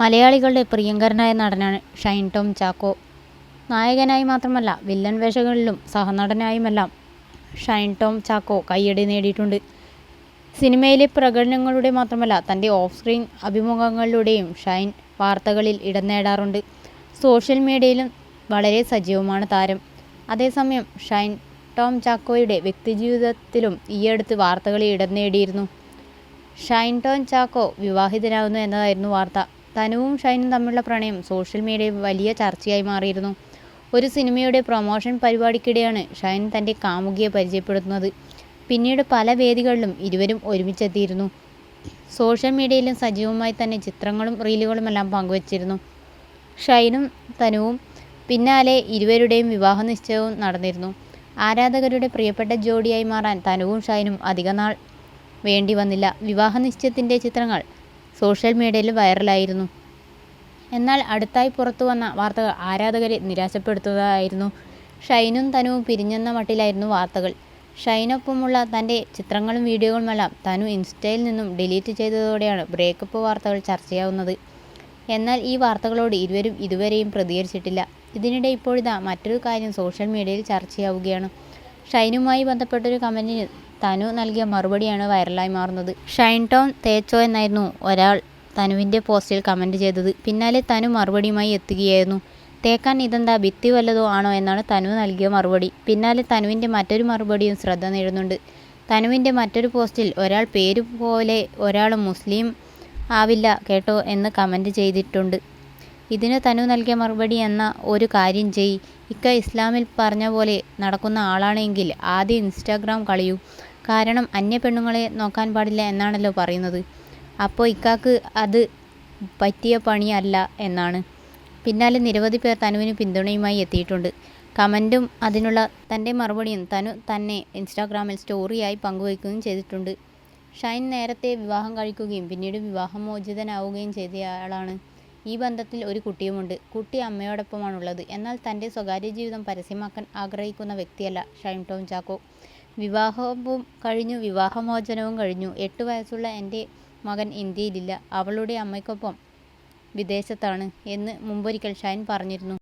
മലയാളികളുടെ പ്രിയങ്കരനായ നടനാണ് ഷൈൻ ടോം ചാക്കോ. നായകനായി മാത്രമല്ല വില്ലൻ വേഷങ്ങളിലും സഹനടനായുമെല്ലാം ഷൈൻ ടോം ചാക്കോ കയ്യടി നേടിയിട്ടുണ്ട്. സിനിമയിലെ പ്രകടനങ്ങളുടെ മാത്രമല്ല തന്റെ ഓഫ് സ്ക്രീൻ അഭിമുഖങ്ങളിലൂടെയും ഷൈൻ വാർത്തകളിൽ ഇടം നേടാറുണ്ട്. സോഷ്യൽ മീഡിയയിലും വളരെ സജീവമാണ് താരം. അതേസമയം ഷൈൻ ടോം ചാക്കോയുടെ വ്യക്തിജീവിതത്തിലും ഈയടുത്ത് വാർത്തകളിൽ ഇടം നേടിയിരുന്നു. ഷൈൻ ടോം ചാക്കോ വിവാഹിതനാകുന്നു എന്നതായിരുന്നു വാർത്ത. തനുവും ഷൈനും തമ്മിലുള്ള പ്രണയം സോഷ്യൽ മീഡിയയിൽ വലിയ ചർച്ചയായി മാറിയിരുന്നു. ഒരു സിനിമയുടെ പ്രൊമോഷൻ പരിപാടിക്കിടെയാണ് ഷൈൻ തന്റെ കാമുകിയെ പരിചയപ്പെടുത്തുന്നത് പിന്നീട് പല വേദികളിലും ഇരുവരും ഒരുമിച്ചെത്തിയിരുന്നു. സോഷ്യൽ മീഡിയയിലും സജീവമായി തന്നെ ചിത്രങ്ങളും റീലുകളുമെല്ലാം പങ്കുവച്ചിരുന്നു. ഷൈനും തനുവും പിന്നാലെ ഇരുവരുടെയും വിവാഹ നിശ്ചയവും നടന്നിരുന്നു. ആരാധകരുടെ പ്രിയപ്പെട്ട ജോഡിയായി മാറാൻ തനുവും ഷൈനും അധികനാൾ വേണ്ടി വന്നില്ല. വിവാഹ നിശ്ചയത്തിന്റെ ചിത്രങ്ങൾ സോഷ്യൽ മീഡിയയിൽ വൈറലായിരുന്നു. എന്നാൽ അടുത്തായി പുറത്തു വന്ന വാർത്തകൾ ആരാധകരെ നിരാശപ്പെടുത്തുന്നതായിരുന്നു. ഷൈനും തനുവും പിരിഞ്ഞെന്ന മട്ടിലായിരുന്നു വാർത്തകൾ. ഷൈനൊപ്പമുള്ള തന്റെ ചിത്രങ്ങളും വീഡിയോകളുമെല്ലാം തനു ഇൻസ്റ്റയിൽ നിന്നും ഡിലീറ്റ് ചെയ്തതോടെയാണ് ബ്രേക്കപ്പ് വാർത്തകൾ ചർച്ചയാവുന്നത്. എന്നാൽ ഈ വാർത്തകളോട് ഇരുവരും ഇതുവരെയും പ്രതികരിച്ചിട്ടില്ല. ഇതിനിടെ ഇപ്പോഴിതാ മറ്റൊരു കാര്യം സോഷ്യൽ മീഡിയയിൽ ചർച്ചയാവുകയാണ്. ഷൈനുമായി ബന്ധപ്പെട്ടൊരു കമന്റിന് തനു നൽകിയ മറുപടിയാണ് വൈറലായി മാറുന്നത്. ഷൈൻ ടൗൺ തേച്ചോ എന്നായിരുന്നു ഒരാൾ തനുവിന്റെ പോസ്റ്റിൽ കമന്റ് ചെയ്തത്. പിന്നാലെ തനു മറുപടിയുമായി എത്തുകയായിരുന്നു. തേക്കാൻ ഇതെന്താ ഭിത്തി വല്ലതോ ആണോ എന്നാണ് തനു നൽകിയ മറുപടി. പിന്നാലെ തനുവിന്റെ മറ്റൊരു മറുപടിയും ശ്രദ്ധ നേടുന്നുണ്ട്. തനുവിന്റെ മറ്റൊരു പോസ്റ്റിൽ ഒരാൾ പേര് പോലെ ഒരാൾ മുസ്ലിം ആവില്ല കേട്ടോ എന്ന് കമന്റ് ചെയ്തിട്ടുണ്ട്. ഇതിന് തനു നൽകിയ മറുപടി എന്ന ഒരു കാര്യം ചെയ് ഇക്ക ഇസ്ലാമിൽ പറഞ്ഞ പോലെ നടക്കുന്ന ആളാണെങ്കിൽ ആദ്യം ഇൻസ്റ്റാഗ്രാം കളയൂ. കാരണം അന്യ പെണ്ണുങ്ങളെ നോക്കാൻ പാടില്ല എന്നാണല്ലോ പറയുന്നത്. അപ്പോൾ ഇക്കാക്ക് അത് പറ്റിയ പണിയല്ല എന്നാണ്. പിന്നാലെ നിരവധി പേർ തനുവിന് പിന്തുണയുമായി എത്തിയിട്ടുണ്ട്. കമന്റും അതിനുള്ള തന്റെ മറുപടിയും തനു തന്നെ ഇൻസ്റ്റാഗ്രാമിൽ സ്റ്റോറിയായി പങ്കുവയ്ക്കുകയും ചെയ്തിട്ടുണ്ട്. ഷൈൻ നേരത്തെ വിവാഹം കഴിക്കുകയും പിന്നീട് വിവാഹമോചിതനാവുകയും ചെയ്തയാളാണ്. ഈ ബന്ധത്തിൽ ഒരു കുട്ടിയുമുണ്ട്. കുട്ടി അമ്മയോടൊപ്പമാണുള്ളത്. എന്നാൽ തന്റെ സ്വകാര്യ ജീവിതം പരസ്യമാക്കാൻ ആഗ്രഹിക്കുന്ന വ്യക്തിയല്ല ഷൈൻ ടോം ചാക്കോ. വിവാഹവും കഴിഞ്ഞു വിവാഹമോചനവും കഴിഞ്ഞു. എട്ട് വയസ്സുള്ള എന്റെ മകൻ ഇന്ത്യയിലില്ല. അവളുടെ അമ്മയ്ക്കൊപ്പം വിദേശത്താണ് എന്ന് മുമ്പൊരിക്കൽ ഷൈൻ പറഞ്ഞിരുന്നു.